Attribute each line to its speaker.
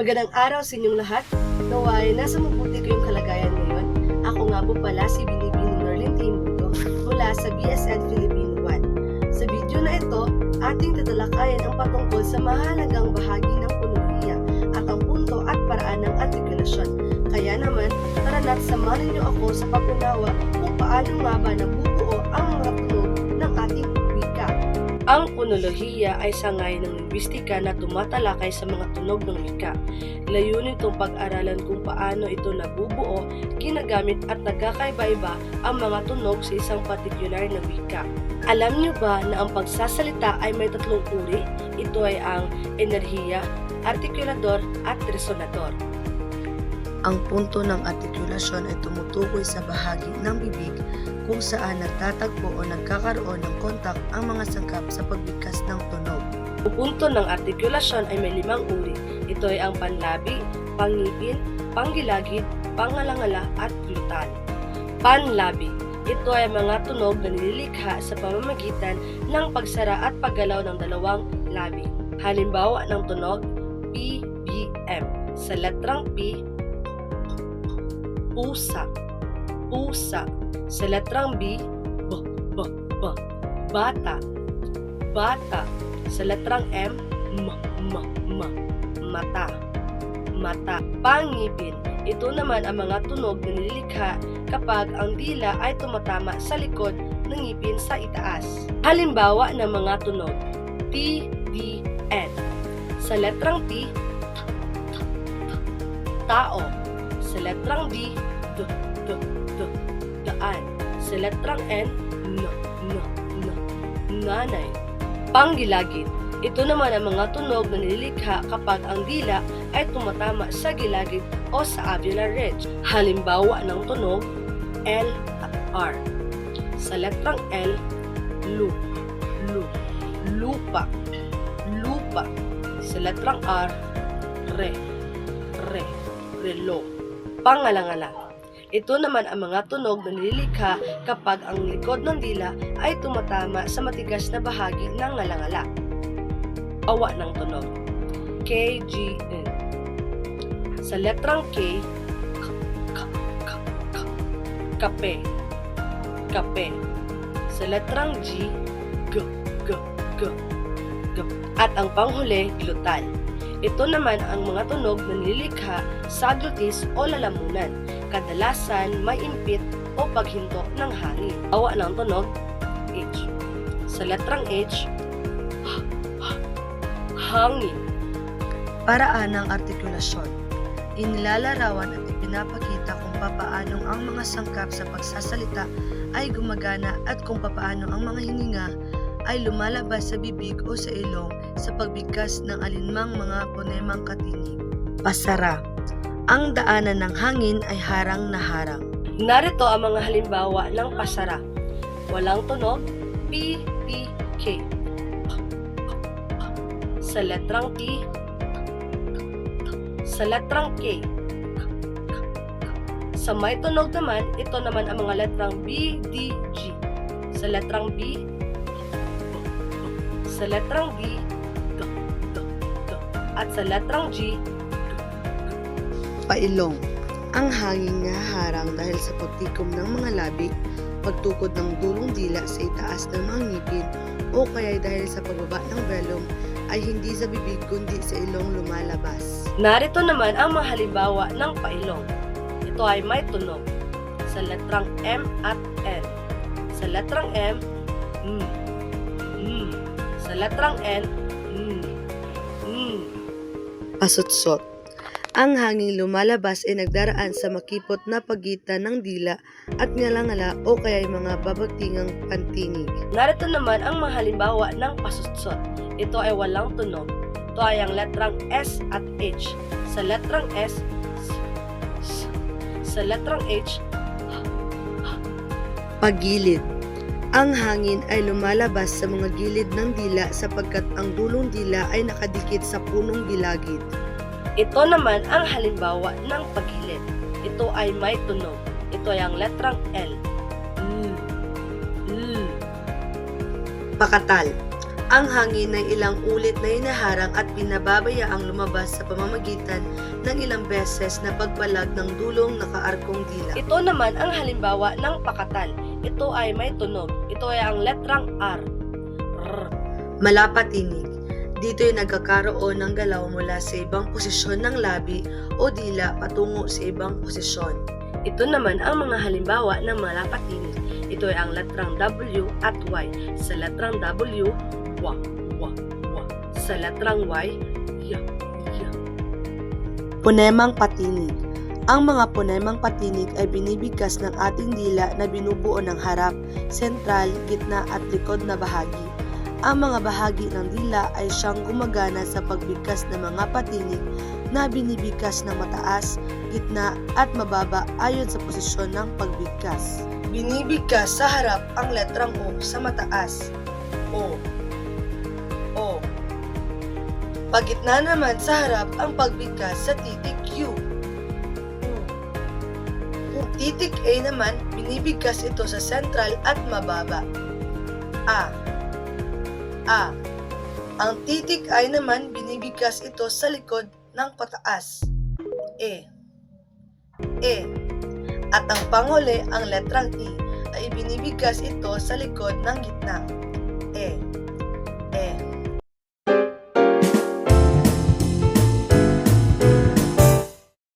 Speaker 1: Magandang araw sa inyong lahat. Naway, nasa mabuti kayong kalagayan ngayon. Ako nga po pala si Binibini Norlin Timbudo mula sa BSN Philippine 1. Sa video na ito, ating tatalakayan ang patungkol sa mahalagang bahagi ng punuliya at ang punto at paraan ng artikulasyon. Kaya naman, tara na't samahan niyo ako sa pag-unawa kung paano nga ba nabubuo ang mga Ang punolohiya ay sangay ng linguistika na tumatalakay sa mga tunog ng wika. Layunin itong pag-aralan kung paano ito nabubuo, ginagamit at nagkakaiba-iba ang mga tunog sa isang partikular na wika. Alam niyo ba na ang pagsasalita ay may tatlong uri? Ito ay ang enerhiya, artikulador at resonador.
Speaker 2: Ang punto ng artikulasyon ay tumutukoy sa bahagi ng bibig kung saan nagtatagpo o nagkakaroon ng kontak ang mga sangkap sa pagbigkas ng tunog.
Speaker 1: Ang punto ng artikulasyon ay may limang uri. Ito ay ang panlabi, pangipin, panggilagid, pangalangala at glutal. Panlabi. Ito ay mga tunog na nililikha sa pamamagitan ng pagsara at paggalaw ng dalawang labi. Halimbawa ng tunog P, B, M. Sa letrang P, pusa, pusa. Sa letrang B, B, B, B. Bata, bata. Sa letrang M, M, M, M. Mata, mata. Pangipin. Ito naman ang mga tunog na nililikha kapag ang dila ay tumatama sa likod ng ngipin sa itaas. Halimbawa ng mga tunog T, D, N. Sa letrang T, tao. Sa letrang D, D, D, D, daan. Sa letrang N, N, N, N, nanay. Panggilagid. Ito naman ang mga tunog na nilikha kapag ang dila ay tumatama sa gilagid o sa alveolar ridge. Halimbawa ng tunog L at R. Sa letrang L, lu, lu, lupa, lupa. Sa letrang R, re, re, relo. Pangalangala. Ito naman ang mga tunog na nililikha kapag ang likod ng dila ay tumatama sa matigas na bahagi ng ngalangala. Awa ng tunog. K, G, N. Sa letrang k, kape, kape. Sa letrang G, G, G, G, G. At ang panghuli, glutal. Ito naman ang mga tunog na nilikha sa glutis o lalamunan. Kadalasan may impit o paghinto ng hangin. Awa ng tunog, H. Sa letrang H, hangin.
Speaker 2: Paraan ng artikulasyon. Inilalarawan at ipinapakita kung papaanong ang mga sangkap sa pagsasalita ay gumagana at kung papaano ang mga hininga ay lumalabas sa bibig o sa ilong sa pagbigkas ng alinmang mga ponemang katinig. Pasara. Ang daanan ng hangin ay harang na harang.
Speaker 1: Narito ang mga halimbawa ng pasara. Walang tunog, P, P, K. Sa letrang T, sa letrang K. Sa may tunog naman, ito naman ang mga letrang B, D, G. Sa letrang B, sa letrang D, G, G, G. At sa letrang G,
Speaker 2: Pailong. Ang hangin nga harang dahil sa pagtikom ng mga labi, pagtukod ng dulong dila sa itaas ng mga ngipin o kaya dahil sa pagbaba ng velum ay hindi sa bibig kundi sa ilong lumalabas.
Speaker 1: Narito naman ang mga halimbawa ng pailong. Ito ay may tunog sa letrang M at N. Sa letrang M, M. Sa letrang N, M. M.
Speaker 2: Pasutsot. Ang hangin lumalabas ay nagdaraan sa makipot na pagitan ng dila at ngalangala o kaya mga babagtingang pantinig.
Speaker 1: Narito naman ang mga halimbawa ng pasutsot. Ito ay walang tunog. Ito ay ang letrang S at H. Sa letrang S. sa letrang H,
Speaker 2: Pagilid. Ang hangin ay lumalabas sa mga gilid ng dila sapagkat ang dulong dila ay nakadikit sa punong gilagid.
Speaker 1: Ito naman ang halimbawa ng pagilid. Ito ay may tunog. Ito ay ang letrang L. L. L.
Speaker 2: Pakatal. Ang hangin ay ilang ulit na hinaharang at pinababayaang lumabas sa pamamagitan ng ilang beses na pagpalag ng dulong nakaarkong dila.
Speaker 1: Ito naman ang halimbawa ng pakatan. Ito ay may tunog. Ito ay ang letrang R. R.
Speaker 2: Malapatinig. Dito ay nagkakaroon ng galaw mula sa ibang posisyon ng labi o dila patungo sa ibang posisyon.
Speaker 1: Ito naman ang mga halimbawa ng malapatinig. Ito ay ang letrang W at Y. Sa letrang W, wa, wa, wa. Sa letrang Y, ya, ya.
Speaker 2: Ponemang patinig. Ang mga ponemang patinig ay binibigkas ng ating dila na binubuo ng harap, sentral, gitna at likod na bahagi. Ang mga bahagi ng dila ay siyang gumagana sa pagbigkas ng mga patinig na binibigkas ng mataas, gitna at mababa ayon sa posisyon ng pagbigkas. Binibigkas sa harap ang letrang O sa mataas. O. O. Pagitna naman sa harap ang pagbigkas sa titik Q. Titik A naman, binibigkas ito sa sentral at mababa. A. A. Ang titik I naman, binibigkas ito sa likod ng pataas. E. E. At ang panghuli, ang letrang E, ay binibigkas ito sa likod ng gitna. E. E.